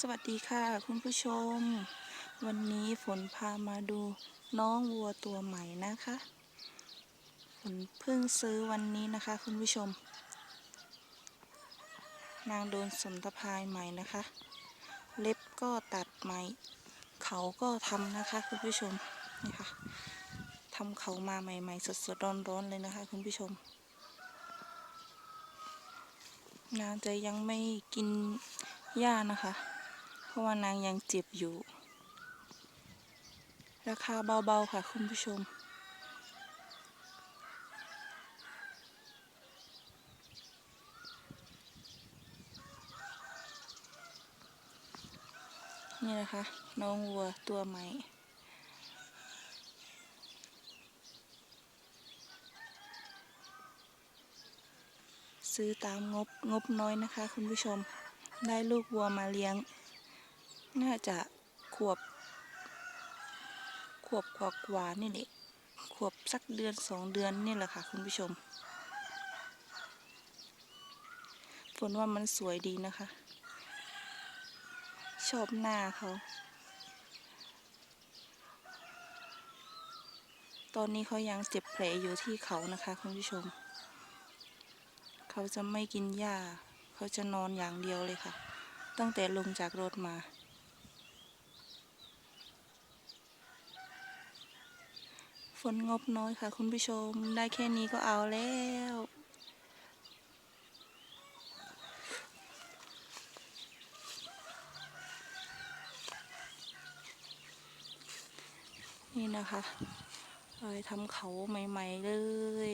สวัสดีค่ะ คุณผู้ชม วันนี้ฝนพามาดูน้องวัวตัวใหม่นะคะ ฝนเพิ่งซื้อวันนี้นะคะ คุณผู้ชม นางโดนสนตะพายใหม่นะคะ เล็บก็ตัดใหม่ เขาก็ทำนะคะ คุณผู้ชมนี่ค่ะทำเขามาใหม่ ๆ สดๆร้อนๆเลยนะคะ คุณผู้ชมนางจะยังไม่กินหญ้านะคะ ราะว่านางยังเจ็บอยู่ ราคาเบาๆค่ะคุณผู้ชม นี่นะคะ น้องวัวตัวใหม่ซื้อตามงบงบน้อยนะคะ คุณผู้ชม ได้ลูกวัวมาเลี้ยง น่าจะขวบ ขวบกว่ากว่านี่แหละขวบสักเดือนสองเดือนนี่แหละค่ะ คุณผู้ชมฝนว่ามันสวยดีนะคะ ชอบหน้าเขา ตอนนี้เขายังเจ็บแผลอยู่ที่เขานะคะ คุณผู้ชม เขาจะไม่กินหญ้า เขาจะนอนอย่างเดียวเลยค่ะ ตั้งแต่ลงจากรถมา นงบน้อยค่ะ คุณผู้ชมได้แค่นี้ก็เอาแล้วนี่นะคะเอาไปทำเขาใหม่ ๆ เลย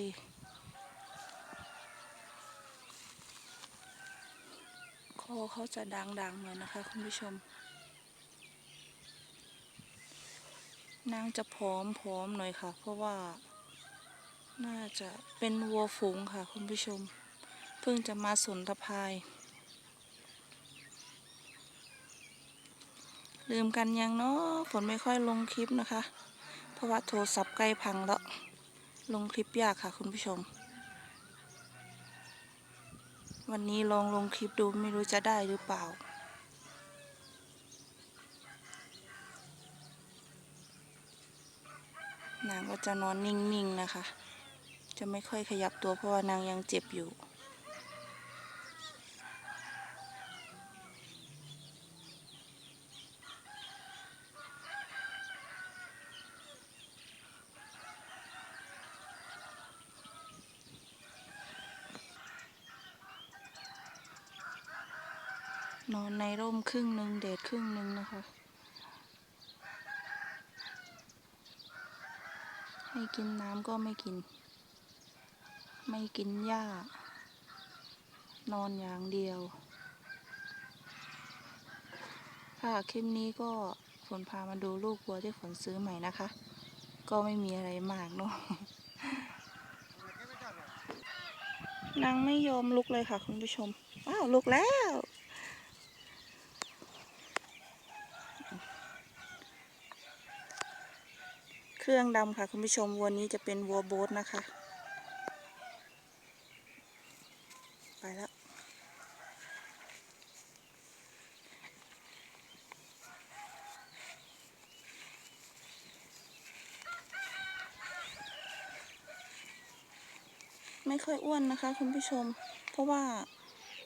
คอเขาจะดังๆหน่อยนะคะ คุณผู้ชม นางจะผอมผอมๆหน่อยค่ะ เพราะว่า น่าจะเป็นวัวฝูงค่ะ คุณผู้ชม เพิ่งจะมาสนทภาย ลืมกันยังเนาะฝนไม่ค่อยลงคลิปนะคะ เพราะว่าโทรศัพท์ใกล้พังแล้ว ลงคลิปยากค่ะ คุณผู้ชม วันนี้ลองลงคลิปดูไม่รู้จะได้หรือเปล่า นางก็จะนอนนิ่งๆนะคะ จะไม่ค่อยขยับตัวเพราะว่านางยังเจ็บอยู่ นอนในร่มครึ่งหนึ่งแดดครึ่งหนึ่งนะคะ ให้กินน้ำก็ไม่กิน ไม่กินหญ้า นอนอย่างเดียว ค่ะคลิปนี้ก็ฝนพามาดูลูกวัวที่ฝนซื้อใหม่นะคะ ก็ไม่มีอะไรมากเนาะนางไม่ยอมลุกเลยค่ะคุณผู้ชมอ้าว ลุกแล้ว เครื่องดำค่ะคุณผู้ชมวัวนี้จะเป็นวัวโบ๊ทนะคะ ไปแล้วไม่ค่อยอ้วนนะคะ คุณผู้ชม เพราะว่า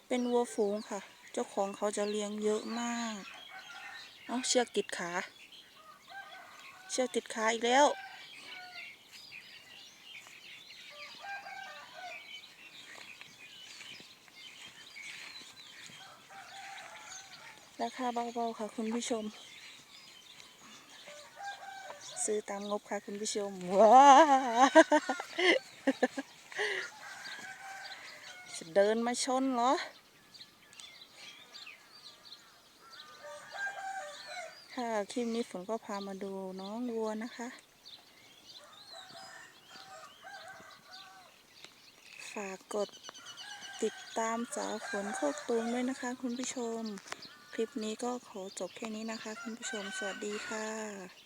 เป็นวัวฝูงค่ะ เจ้าของเขาจะเลี้ยงเยอะมาก เอาเชือกติดขา เชือกติดขาอีกแล้ว ราคาเบาๆค่ะคุณผู้ชม ซื้อตามงบค่ะคุณผู้ชม ว้าจะเดินมาชนเหรอ ค่ะ คลิปนี้ฝนก็พามาดูน้องวัวนะคะ ฝากกดติดตามสาวฝนโคกตูมด้วยนะคะ คุณผู้ชม คลิปนี้ก็ขอจบแค่นี้นะคะ คุณผู้ชม สวัสดีค่ะ